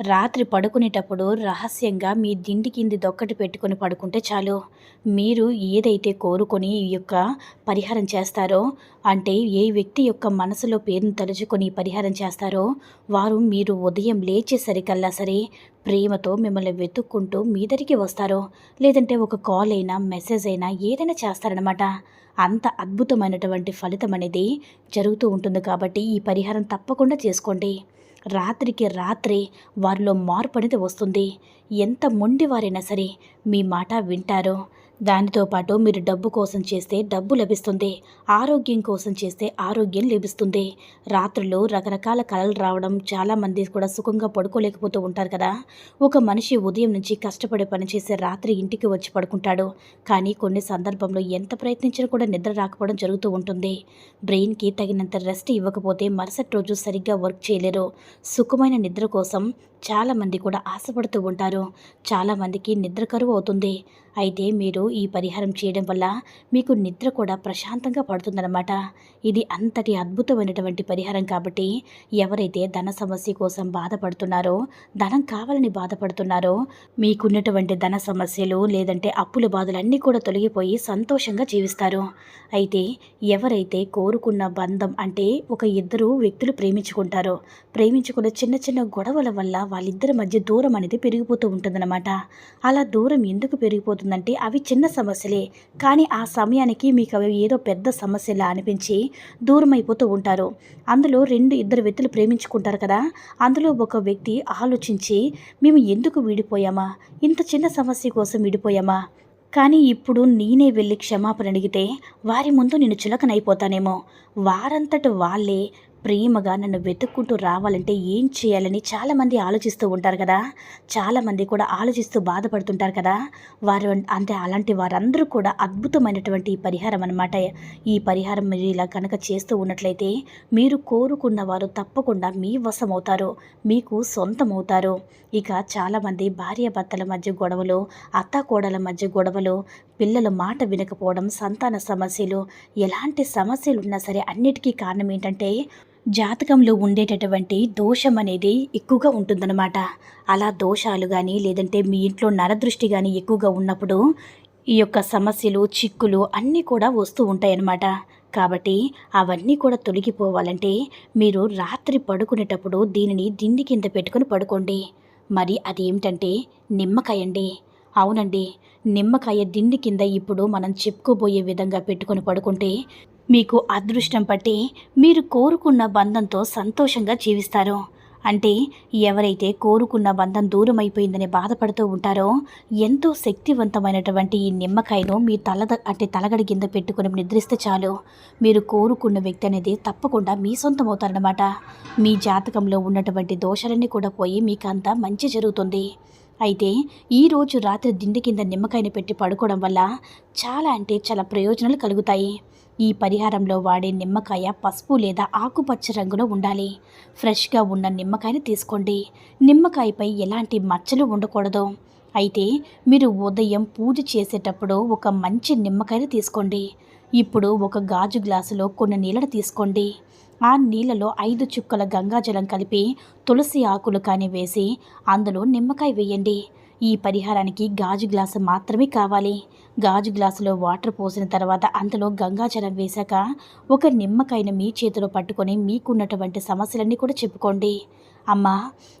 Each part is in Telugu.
రాత్రి పడుకునేటప్పుడు రహస్యంగా మీ దిండి కింది దొక్కటి పెట్టుకొని పడుకుంటే చాలు. మీరు ఏదైతే కోరుకొని ఈ యొక్క పరిహారం చేస్తారో అంటే ఏ వ్యక్తి యొక్క మనసులో పేరును తలుచుకొని పరిహారం చేస్తారో వారు మీరు ఉదయం లేచేసరికల్లా సరే ప్రేమతో మిమ్మల్ని వెతుక్కుంటూ మీ దగ్గరికి వస్తారు లేదంటే ఒక కాల్ అయినా మెసేజ్ అయినా ఏదైనా చేస్తారనమాట అంత అద్భుతమైనటువంటి ఫలితం అనేది జరుగుతూ ఉంటుంది కాబట్టి ఈ పరిహారం తప్పకుండా చేసుకోండి. రాత్రికి రాత్రే వారిలో మార్పు అనేది వస్తుంది. ఎంత మొండివారైనా సరే మీ మాట వింటారో దానితో పాటు మీరు డబ్బు కోసం చేస్తే డబ్బు లభిస్తుంది ఆరోగ్యం కోసం చేస్తే ఆరోగ్యం లభిస్తుంది. రాత్రులు రకరకాల కళలు రావడం చాలామంది కూడా సుఖంగా పడుకోలేకపోతూ ఉంటారు కదా. ఒక మనిషి ఉదయం నుంచి కష్టపడి పనిచేసే రాత్రి ఇంటికి వచ్చి పడుకుంటాడు. కానీ కొన్ని సందర్భంలో ఎంత ప్రయత్నించినా కూడా నిద్ర రాకపోవడం జరుగుతూ ఉంటుంది. బ్రెయిన్కి తగినంత రెస్ట్ ఇవ్వకపోతే మరుసటి రోజు సరిగ్గా వర్క్ చేయలేరు. సుఖమైన నిద్ర కోసం చాలామంది కూడా ఆశపడుతూ ఉంటారు. చాలామందికి నిద్ర కరువు అవుతుంది. అయితే మీరు ఈ పరిహారం చేయడం వల్ల మీకు నిద్ర కూడా ప్రశాంతంగా పడుతుందన్నమాట. ఇది అంతటి అద్భుతమైనటువంటి పరిహారం కాబట్టి ఎవరైతే ధన సమస్య కోసం బాధపడుతున్నారో ధనం కావాలని బాధపడుతున్నారో మీకున్నటువంటి ధన సమస్యలు లేదంటే అప్పుల బాధలన్నీ కూడా తొలగిపోయి సంతోషంగా జీవిస్తారు. అయితే ఎవరైతే కోరుకున్న బంధం అంటే ఒక ఇద్దరు వ్యక్తులు ప్రేమించుకుంటారో ప్రేమించుకున్న చిన్న చిన్న గొడవల వల్ల వాళ్ళిద్దరి మధ్య దూరం అనేది పెరిగిపోతూ ఉంటుందన్నమాట. అలా దూరం ఎందుకు పెరిగిపోతుందంటే అవి చిన్న చిన్న సమస్యలే. కానీ ఆ సమయానికి మీకు అవి ఏదో పెద్ద సమస్యలా అనిపించి దూరం అయిపోతూ ఉంటారు. అందులో రెండు ఇద్దరు వ్యక్తులు ప్రేమించుకుంటారు కదా? అందులో ఒక వ్యక్తి ఆలోచించి మేము ఎందుకు విడిపోయామా? ఇంత చిన్న సమస్య కోసం విడిపోయామా? కానీ ఇప్పుడు నేనే వెళ్ళి క్షమాపణ అడిగితే వారి ముందు నేను చులకనైపోతానేమో. వారంతట వాళ్ళే ప్రేమగా నన్ను వెతుక్కుంటూ రావాలంటే ఏం చేయాలని చాలామంది ఆలోచిస్తూ ఉంటారు కదా. చాలామంది కూడా ఆలోచిస్తూ బాధపడుతుంటారు కదా. వారు అంటే అలాంటి వారందరూ కూడా అద్భుతమైనటువంటి ఈ పరిహారం అనమాట ఈ పరిహారం మీరు ఇలా కనుక చేస్తూ ఉన్నట్లయితే మీరు కోరుకున్న వారు తప్పకుండా మీ వశమవుతారు మీకు సొంతం అవుతారు ఇక చాలామంది భార్యాభర్తల మధ్య గొడవలు అత్తాకోడల మధ్య గొడవలు పిల్లల మాట వినకపోవడం సంతాన సమస్యలు ఎలాంటి సమస్యలు ఉన్నా సరే అన్నిటికీ కారణం ఏంటంటే జాతకంలో ఉండేటటువంటి దోషం అనేది ఎక్కువగా ఉంటుందన్నమాట. అలా దోషాలు కానీ లేదంటే మీ ఇంట్లో నరదృష్టి కానీ ఎక్కువగా ఉన్నప్పుడు ఈ యొక్క సమస్యలు చిక్కులు అన్నీ కూడా వస్తూ ఉంటాయన్నమాట. కాబట్టి అవన్నీ కూడా తొలగిపోవాలంటే మీరు రాత్రి పడుకునేటప్పుడు దీనిని దిండి కింద పెట్టుకుని పడుకోండి. మరి అది ఏమిటంటే నిమ్మకాయ అండి. అవునండి నిమ్మకాయ దిండి కింద ఇప్పుడు మనం చెప్పుకోబోయే విధంగా పెట్టుకొని పడుకుంటే మీకు అదృష్టం పట్టి మీరు కోరుకున్న బంధంతో సంతోషంగా జీవిస్తారు. అంటే ఎవరైతే కోరుకున్న బంధం దూరం అయిపోయిందని బాధపడుతూ ఉంటారో ఎంతో శక్తివంతమైనటువంటి ఈ నిమ్మకాయను మీ తల అంటే తలగడి కింద పెట్టుకుని నిద్రిస్తే చాలు. మీరు కోరుకున్న వ్యక్తి అనేది తప్పకుండా మీ సొంతం అవుతారనమాట మీ జాతకంలో ఉన్నటువంటి దోషాలన్నీ కూడా పోయి మీకు మంచి జరుగుతుంది. అయితే ఈరోజు రాత్రి దిండి కింద నిమ్మకాయని పెట్టి పడుకోవడం వల్ల చాలా అంటే చాలా ప్రయోజనాలు కలుగుతాయి. ఈ పరిహారంలో వాడే నిమ్మకాయ పసుపు లేదా ఆకుపచ్చ రంగులో ఉండాలి. ఫ్రెష్గా ఉన్న నిమ్మకాయని తీసుకోండి. నిమ్మకాయపై ఎలాంటి మచ్చలు ఉండకూడదు. అయితే మీరు ఉదయం పూజ చేసేటప్పుడు ఒక మంచి నిమ్మకాయని తీసుకోండి. ఇప్పుడు ఒక గాజు గ్లాసులో కొన్ని నీళ్ళను తీసుకోండి. ఆ నీళ్ళలో ఐదు చుక్కల గంగాజలం కలిపి తులసి ఆకులు కానీ వేసి అందులో నిమ్మకాయ వేయండి. ఈ పరిహారానికి గాజు గ్లాసు మాత్రమే కావాలి. గాజు గ్లాసులో వాటర్ పోసిన తర్వాత అందులో గంగాజలం వేశాక ఒక నిమ్మకాయను మీ చేతిలో పట్టుకొని మీకున్నటువంటి సమస్యలన్నీ కూడా చెప్పుకోండి. అమ్మా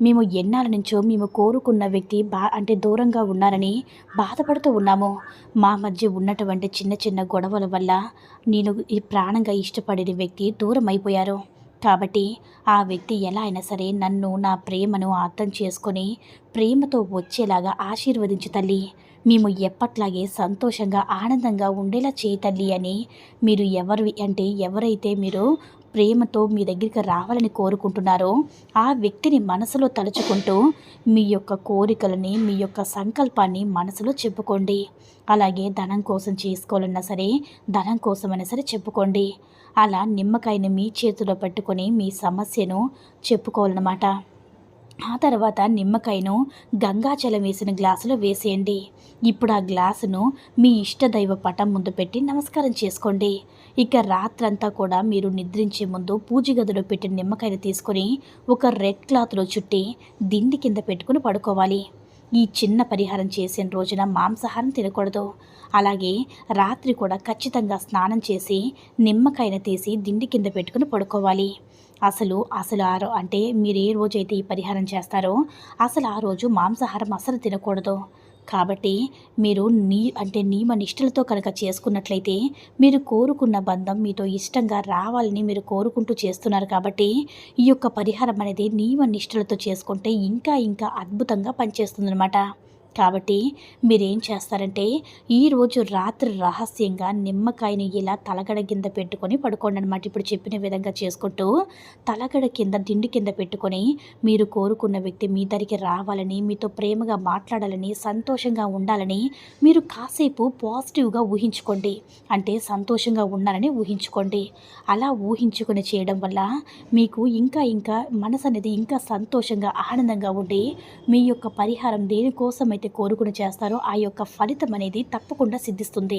మేము ఎన్నాళ్ళ నుంచో మేము కోరుకున్న వ్యక్తి బా అంటే దూరంగా ఉన్నారని బాధపడుతూ ఉన్నాము. మా మధ్య ఉన్నటువంటి చిన్న చిన్న గొడవల వల్ల నేను ఈ ప్రాణంగా ఇష్టపడిన వ్యక్తి దూరం అయిపోయారు. కాబట్టి ఆ వ్యక్తి ఎలా అయినా సరే నన్ను నా ప్రేమను అర్థం చేసుకొని ప్రేమతో వచ్చేలాగా ఆశీర్వదించు తల్లి. మేము ఎప్పట్లాగే సంతోషంగా ఆనందంగా ఉండేలా చేయి తల్లి అని మీరు ఎవరు అంటే ఎవరైతే మీరు ప్రేమతో మీ దగ్గరికి రావాలని కోరుకుంటున్నారో ఆ వ్యక్తిని మనసులో తలుచుకుంటూ మీ యొక్క కోరికలని మీ యొక్క సంకల్పాన్ని మనసులో చెప్పుకోండి. అలాగే ధనం కోసం చేసుకోవాలన్నా సరే ధనం కోసమైనా సరే చెప్పుకోండి. అలా నిమ్మకాయని మీ చేతిలో పెట్టుకొని మీ సమస్యను చెప్పుకోవాలన్నమాట. ఆ తర్వాత నిమ్మకాయను గంగాజలం వేసిన గ్లాసులో వేసేయండి. ఇప్పుడు ఆ గ్లాసును మీ ఇష్టదైవ పటం ముందు పెట్టి నమస్కారం చేసుకోండి. ఇక రాత్రంతా కూడా మీరు నిద్రించే ముందు పూజ గదిలో పెట్టిన నిమ్మకాయను తీసుకొని ఒక రెడ్ క్లాత్లో చుట్టి దిండి కింద పెట్టుకుని పడుకోవాలి. ఈ చిన్న పరిహారం చేసిన రోజున మాంసాహారం తినకూడదు. అలాగే రాత్రి కూడా ఖచ్చితంగా స్నానం చేసి నిమ్మకాయను తీసి దిండి కింద పెట్టుకుని పడుకోవాలి. అసలు అసలు ఆ అంటే మీరు ఏ రోజైతే ఈ పరిహారం చేస్తారో అసలు ఆ రోజు మాంసాహారం అసలు తినకూడదు. కాబట్టి మీరు నీ అంటే నియమ నిష్ఠలతో కనుక చేసుకున్నట్లయితే మీరు కోరుకున్న బంధం మీతో ఇష్టంగా రావాలని మీరు కోరుకుంటూ చేస్తున్నారు కాబట్టి ఈ యొక్క పరిహారం అనేది నియమ నిష్ఠలతో చేసుకుంటే ఇంకా ఇంకా అద్భుతంగా పనిచేస్తుందన్నమాట. కాబట్టి మీరేం చేస్తారంటే ఈరోజు రాత్రి రహస్యంగా నిమ్మకాయని ఇలా తలగడ కింద పెట్టుకొని పడుకోండి అనమాట ఇప్పుడు చెప్పిన విధంగా చేసుకుంటూ తలగడ కింద దిండు కింద పెట్టుకొని మీరు కోరుకున్న వ్యక్తి మీ దగ్గరికి రావాలని మీతో ప్రేమగా మాట్లాడాలని సంతోషంగా ఉండాలని మీరు కాసేపు పాజిటివ్గా ఊహించుకోండి. అంటే సంతోషంగా ఉండాలని ఊహించుకోండి. అలా ఊహించుకొని చేయడం వల్ల మీకు ఇంకా ఇంకా మనసు అనేది ఇంకా సంతోషంగా ఆనందంగా ఉండి మీ యొక్క పరిహారం దేనికోసమైతే ఏదైతే కోరుకుని చేస్తారో ఆ యొక్క ఫలితం అనేది తప్పకుండా సిద్ధిస్తుంది.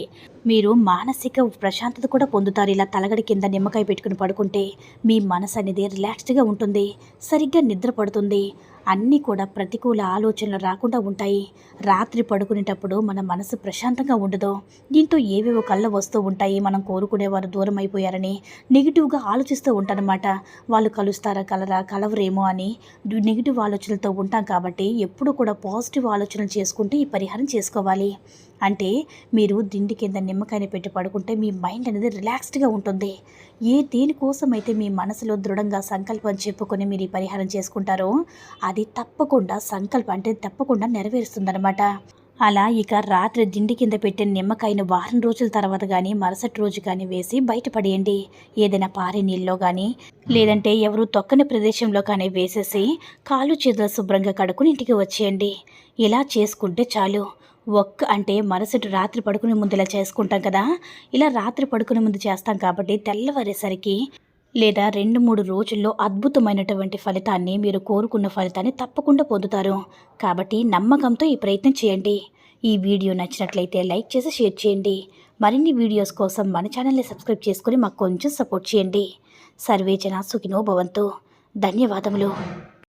మీరు మానసిక ప్రశాంతత కూడా పొందుతారు. ఇలా తలగడి కింద నిమ్మకాయ పెట్టుకుని పడుకుంటే మీ మనసు అనేది రిలాక్స్డ్గా ఉంటుంది. సరిగ్గా నిద్ర పడుతుంది. అన్నీ కూడా ప్రతికూల ఆలోచనలు రాకుండా ఉంటాయి. రాత్రి పడుకునేటప్పుడు మన మనసు ప్రశాంతంగా ఉండదు. దీంతో ఏవేవో కళ్ళ వస్తూ ఉంటాయి. మనం కోరుకునేవారు దూరం అయిపోయారని నెగిటివ్గా ఆలోచిస్తూ ఉంటారనమాట వాళ్ళు కలుస్తారా కలరా కలవరేమో అని నెగిటివ్ ఆలోచనలతో ఉంటాం కాబట్టి ఎప్పుడు కూడా పాజిటివ్ ఆలోచనలు చేసుకుంటే ఈ పరిహారం చేసుకోవాలి. అంటే మీరు దిండి కింద నిమ్మకాయని పెట్టి పడుకుంటే మీ మైండ్ అనేది రిలాక్స్డ్గా ఉంటుంది. ఏ దేనికోసం అయితే మీ మనసులో దృఢంగా సంకల్పం చెప్పుకొని మీరు ఈ పరిహారం చేసుకుంటారో అది తప్పకుండా సంకల్పం అంటే తప్పకుండా నెరవేరుస్తుందనమాట అలా ఇక రాత్రి దిండి కింద పెట్టిన నిమ్మకాయను వారం రోజుల తర్వాత కానీ మరుసటి రోజు కానీ వేసి బయటపడేయండి. ఏదైనా పారే నీళ్ళలో కానీ లేదంటే ఎవరు తొక్కని ప్రదేశంలో కానీ వేసేసి కాలు చేతులు శుభ్రంగా కడుక్కుని ఇంటికి వచ్చేయండి. ఇలా చేసుకుంటే చాలు. ఒక్క అంటే మరుసటి రాత్రి పడుకునే ముందు ఇలా చేసుకుంటాం కదా. ఇలా రాత్రి పడుకునే ముందు చేస్తాం కాబట్టి తెల్లవారేసరికి లేదా రెండు మూడు రోజుల్లో అద్భుతమైనటువంటి ఫలితాన్ని మీరు కోరుకున్న ఫలితాన్ని తప్పకుండా పొందుతారు. కాబట్టి నమ్మకంతో ఈ ప్రయత్నం చేయండి. ఈ వీడియో నచ్చినట్లయితే లైక్ చేసి షేర్ చేయండి. మరిన్ని వీడియోస్ కోసం మన ఛానల్ని సబ్స్క్రైబ్ చేసుకుని మాకు కొంచెం సపోర్ట్ చేయండి. సర్వేచన సుఖినో భవంతు. ధన్యవాదములు.